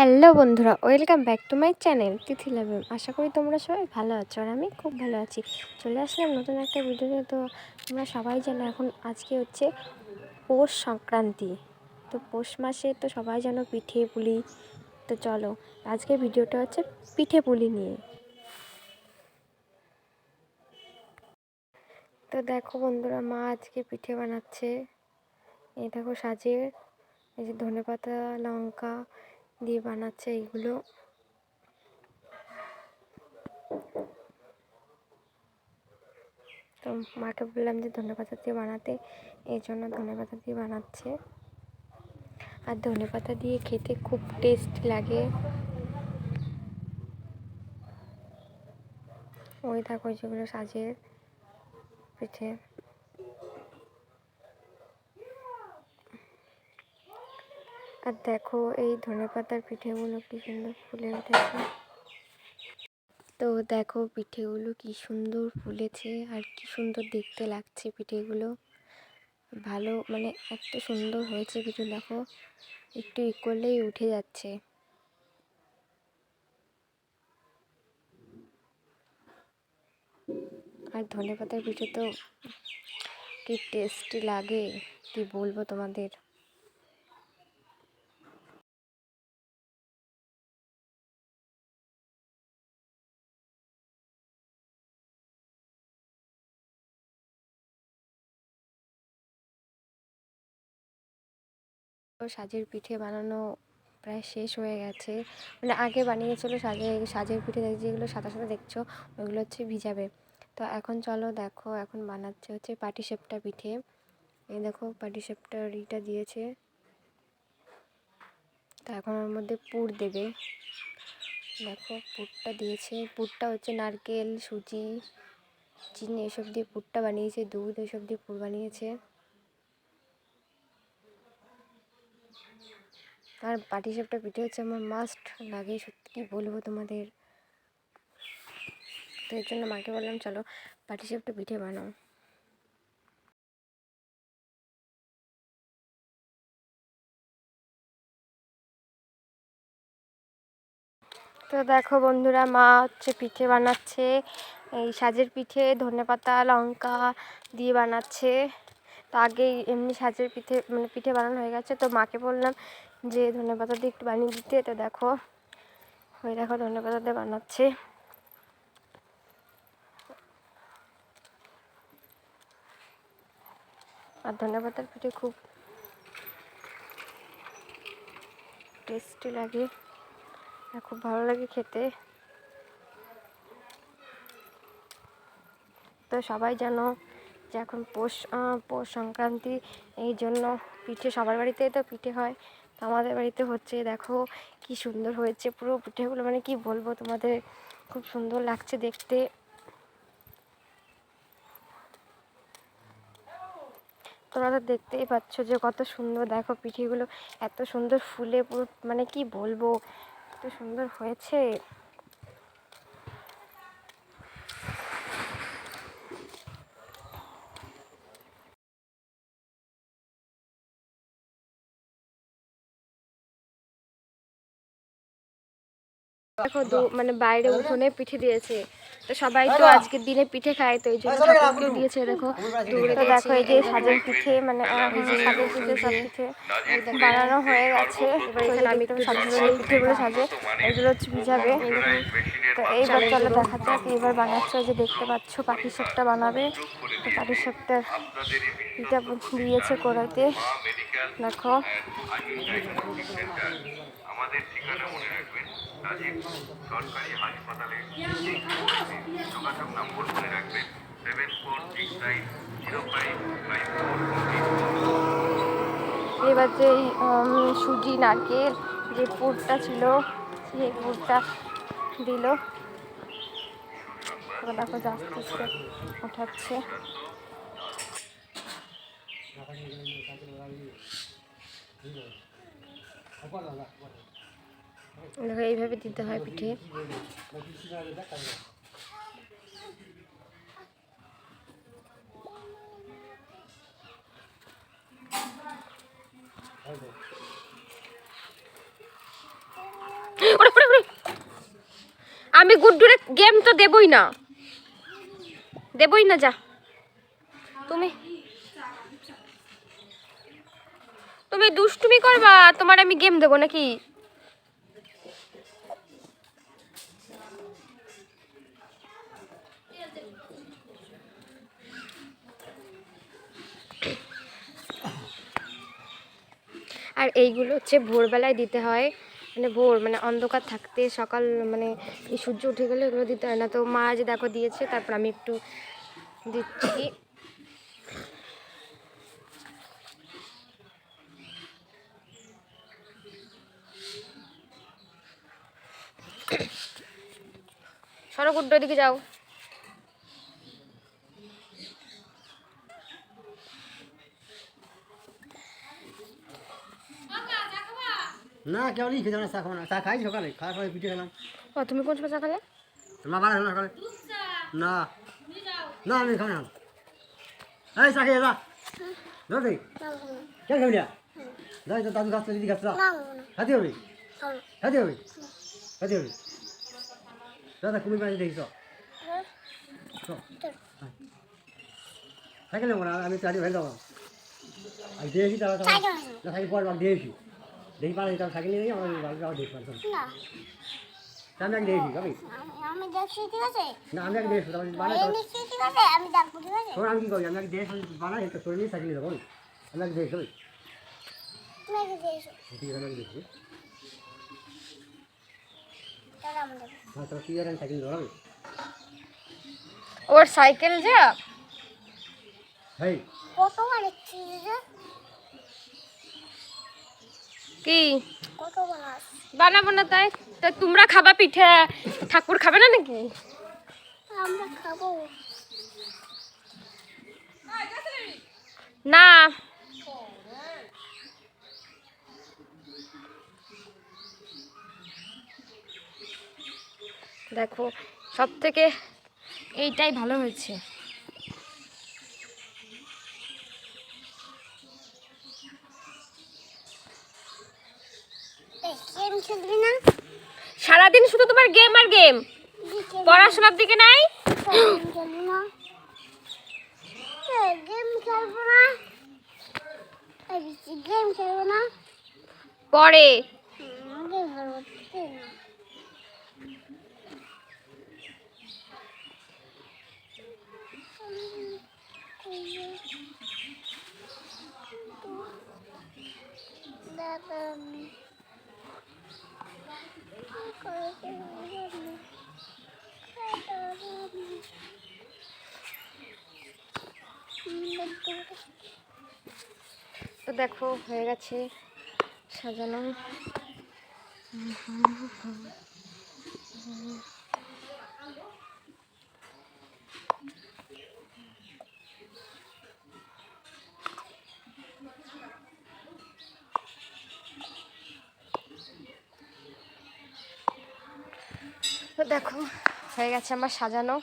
Hello বন্ধুরা, welcome back to my channel Tithi লাভেম আশা করি তোমরা সবাই ভালো আছো আর আমি খুব ভালো আছি। চলে আসলাম নতুন একটা ভিডিওতে তো। তোমরা সবাই জানো এখন আজকে হচ্ছে পৌষ সংক্রান্তি। তো পৌষ মাসে তো সবাই জানো পিঠে পুলি। তো চলো, আজকে ভিডিওটা হচ্ছে পিঠে পুলি নিয়ে। তো দেখো বন্ধুরা, মা আজকে পিঠে বানাচ্ছে। এই দেখো সাজের, এই যে ধনেপাতা, লঙ্কা দিয়ে বানাচ্ছে এইগুলো তো মাকে বললাম যে ধনেপাতা দিয়ে বানাতে এই জন্য ধনেপাতা দিয়ে বানাচ্ছে। আর ধনেপাতা দিয়ে খেতে খুব টেস্ট লাগে। ওই দেখো যেগুলো সাজের পিঠে। আর দেখো এই ধনেপাতার পিঠেগুলো কি সুন্দর ফুলে উঠেছে। তো দেখো পিঠেগুলো কি সুন্দর ফুলেছে আর কি সুন্দর দেখতে লাগছে পিঠেগুলো। ভালো মানে এত সুন্দর হয়েছে কিছু দেখো, একটু ই করলেই উঠে যাচ্ছে। আর ধনেপাতার পিঠে তো কি টেস্টি লাগে, কি বলব তোমাদের? সাজের পিঠে বানানো প্রায় শেষ হয়ে গেছে। মানে আগে বানিয়েছিল সাজে, সাজের পিঠে যেগুলো সাদা সাদা দেখছ ওইগুলো হচ্ছে ভিজাবে। তো এখন চলো দেখো, এখন বানাচ্ছে হচ্ছে পাটিসাপটা পিঠে। এই দেখো পাটিসাপটার ইটা দিয়েছে। তো এখন ওর মধ্যে পুর দেবে। দেখো, পুরটা দিয়েছে। পুরটা হচ্ছে নারকেল, সুজি, চিনি, এসব দিয়ে পুরটা বানিয়েছে, দুধ, এসব দিয়ে পুর বানিয়েছে। আর পাটিসাপটা পিঠে হচ্ছে আমার মাস্ট লাগে, সত্যি কী বলব তোমাদের? তো এর জন্য মাকে বললাম, চলো পাটি পাটিসাপটা পিঠে বানাও। তো দেখো বন্ধুরা, মা হচ্ছে পিঠে বানাচ্ছে, এই সাজের পিঠে ধনেপাতা, লঙ্কা দিয়ে বানাচ্ছে। তো আগে এমনি সাজের পিঠে মানে পিঠে বানানো হয়ে গেছে। তো মাকে বললাম যে ধনে পাতা দিয়ে একটু বানিয়ে দিতে। তো দেখো, ওই দেখো ধনে পাতা দিয়ে বানাচ্ছে। আর ধনে পাতার পিঠে খুব টেস্টি লাগে আর খুব ভালো লাগে খেতে। তো সবাই জানো যে এখন পৌষ পৌষ সংক্রান্তি, এই জন্য পিঠে সবার বাড়িতেই তো পিঠে হয়। তো আমাদের বাড়িতে হচ্ছে, দেখো কি সুন্দর হয়েছে পুরো পিঠেগুলো মানে কি বলব তোমাদের, খুব সুন্দর লাগছে দেখতে। তোমরা তো দেখতেই পাচ্ছ যে কত সুন্দর, দেখো পিঠেগুলো, এত সুন্দর ফুলে পুরো মানে কি বলব, এত সুন্দর হয়েছে। দেখো মানে বাইরে উঠোনে পিঠে দিয়েছে। তো সবাই তো আজকের দিনে পিঠে খায় তো এই জন্য ঠাকুরকেও দিয়েছে দেখো। তো দেখো এই যে সাজের পিঠে মানে সাজের পিঠে সব পিঠে বানানো হয়ে গেছে। এবার এখানে আমি একটু পিঠেগুলো সাজে এগুলো ভিজাবে। তো এইবার চলো দেখা যাক এবার বানাচ্ছে যে দেখতে পাচ্ছ পাখির সাপটা বানাবে। তো পাখির সাপটার পিঠা দিয়েছে কড়াইতে। দেখো। আমাদের ঠিকানা মনে রাখবেন রাজীব সরকারি হাসপাতালে যোগাযোগ নম্বর মনে রাখবেন seven four six nine zero five five এবার যে সুজি নারকেল যে পুরটা ছিল সেই পুরটা দিল দেখো আস্তে আস্তে ওঠাচ্ছে দেখো, এইভাবে দিতে হয় পিঠে। আমি গুড্ডুরে গেম তো দেবই না। দেবই না, যা। তুমি। তুমি দুষ্টুমি করবা, তোমার আমি গেম দেবো নাকি? আর এইগুলো হচ্ছে ভোরবেলায় দিতে হয়। মানে ভোর মানে অন্ধকার থাকতে সকাল মানে এই সূর্য উঠে গেলে এগুলো দিতে হয় না। তো মা যে দেখো দিয়েছে, তারপর আমি একটু দিচ্ছি। সরো গুড্ডো দিকে যাও। না কেউ নেই খেতে না চা খাব না। চা খাই সকালে খাওয়ার পরে পিঠে খেলাম। ও তুমি কোন সময় চা খেলে? তোমার বাড়া না সকালে। না। না আমি খাব না। এই চা খেয়ে যা। ধর দে কেন খাবি না যাই তো দাদু গাছটা দিদি গাছটা খাতে হবে? খাতে হবে? খাতে হবে? দাদা কুমির বাড়ি দেখিস নেব না আমি চারি ভেঙে দেবো আমি দিয়েছি তারা না সাইকেল পর দিয়েছি দেখি পারে তার সাইকেল নিয়ে আমার আবার দেখি পারতাম আমি এক দিয়েছি কবি আমি দেখছি ঠিক আছে? না আমি এক দিয়েছি তারপর বানাই ঠিক আছে? আমি দেখব ঠিক আছে? তোর আমি কি করি? আমি এক দিয়েছি বানাই তো তোর নিয়ে সাইকেল দেবো আমি এক দিয়েছি কবি ঠিক আছে আমি দেখছি তাহলে আমি দেখব। ওর সাইকেল যা? হেই। কত যে? কি? কত বানাস বানাবো না তাই। তা তোমরা খাবা পিঠে। ঠাকুর খাবে না নাকি? আমরা খাব। না। দেখো সব থেকে এইটাই ভালো হয়েছে। সারাদিন শুধু তোমার গেম আর গেম। পড়াশোনার দিকে নাই? গেম খেলবি না। গেম খেলব না। গেম খেলব না। পরে গেম খেলব ঠিক না তো দেখো হয়ে গেছে সাজানো। দেখো হয়ে গেছে আমার সাজানো।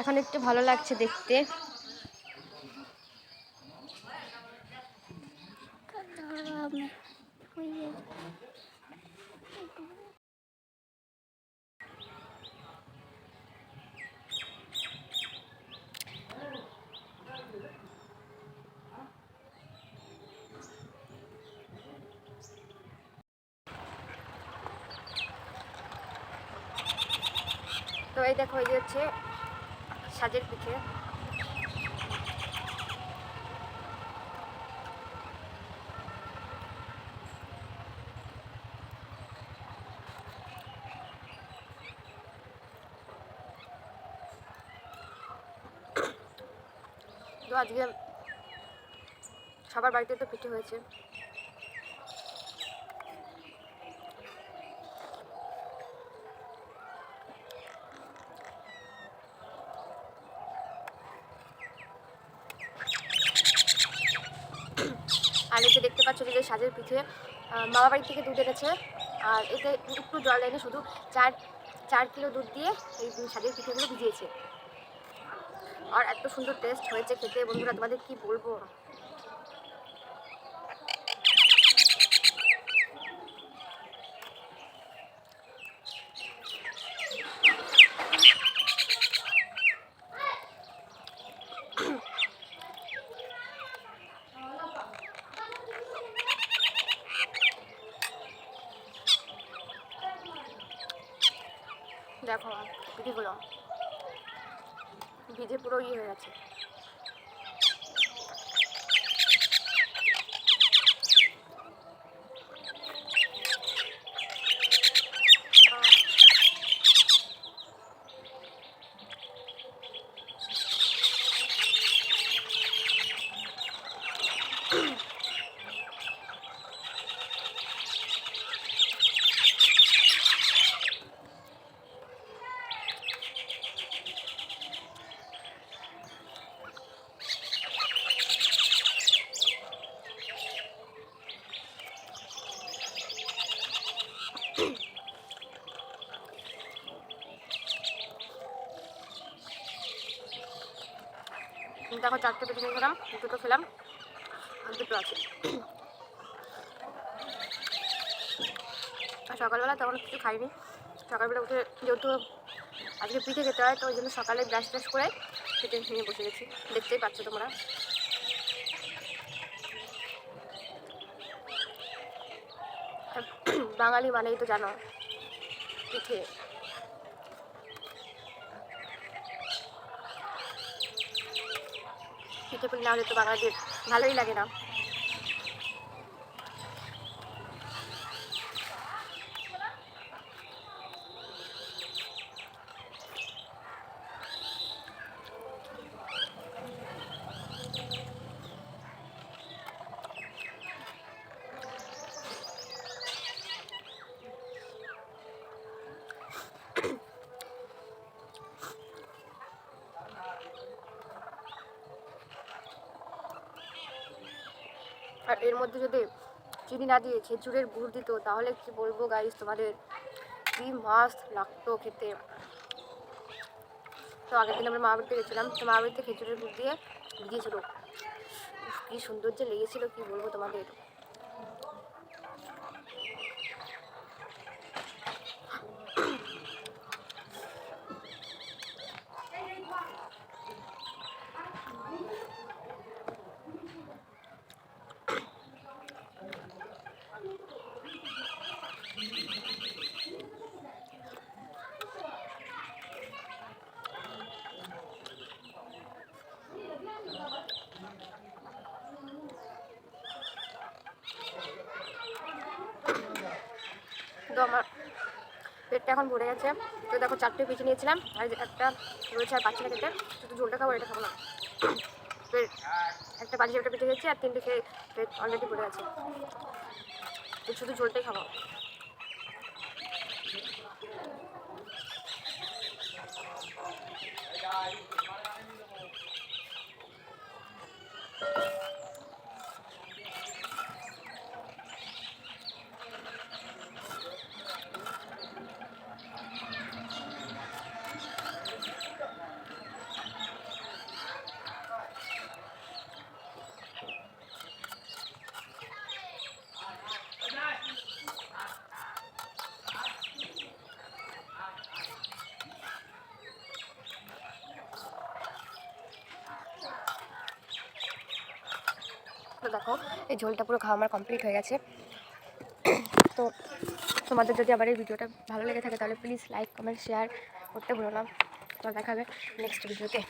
এখন একটু ভালো লাগছে দেখতে। এই দেখো এই যে হচ্ছে সাজের পিঠে। তো আজকে সবার বাড়িতে তো পিঠে হয়েছে আর এতে দেখতে পাচ্ছ যে সাজের পিঠে মামা বাড়ি থেকে দুধ এনেছে। আর এতে একটু জল এনে শুধু চার চার কিলো দুধ দিয়ে এই সাজের পিঠেগুলো ভিজিয়েছে। আর এত সুন্দর টেস্ট হয়েছে খেতে। বন্ধুরা, তোমাদের কি বলব? দেখো বিধিগুলো। ভিজে পুরো ইয়ে হয়ে গেছে। দেখো চারটে পিঠে নিয়ে খেলাম দুটো খেলাম দুটো আছে। সকালবেলা তখন কিছু খাইনি। সকালবেলা উঠে যেহেতু আজকে পিঠে খেতে হয়, তো ওই জন্য সকালে ব্রাশ ট্রাশ করে খেতে নিয়ে বসে গেছি। দেখতেই পাচ্ছ তোমরা। বাঙালি মানেই তো জানো, পিঠে। পিঠে পুলি না হলে তো বাঙালিদের ভালোই লাগে না। এর মধ্যে যদি চিনি না দিয়ে খেজুরের গুড় দিত, তাহলে কি বলব গাইস তোমাদের কি মাস্ত লাগতো খেতে। তো আগের দিন আমরা মা বাড়িতে গেছিলাম, তো মা বাড়িতে খেজুরের গুড় দিয়ে ভিজিয়েছিল কি সুন্দর যে লেগেছিল, কি বলব তোমাদের তো আমার পেটটা এখন ভরে গেছে। তো দেখো চারটে পিছিয়ে নিয়েছিলাম। আর একটা রয়েছে আর পাচ্ছি না খেতে, শুধু ঝোলটা খাব এটা খাব না। একটা পাঁচ একটা পিঠে খেয়েছি আর তিনটে খেয়ে অলরেডি ভরে গেছে। শুধু ঝোলটাই খাব। তো দেখো, এই ঝোলটা পুরো খাওয়া আমার কমপ্লিট হয়ে গেছে। তো তোমাদের যদি আবার এই ভিডিওটা ভালো লেগে থাকে, তাহলে প্লিজ লাইক কমেন্ট শেয়ার করতে ভুলো না। তো দেখাবে নেক্সট ভিডিওতে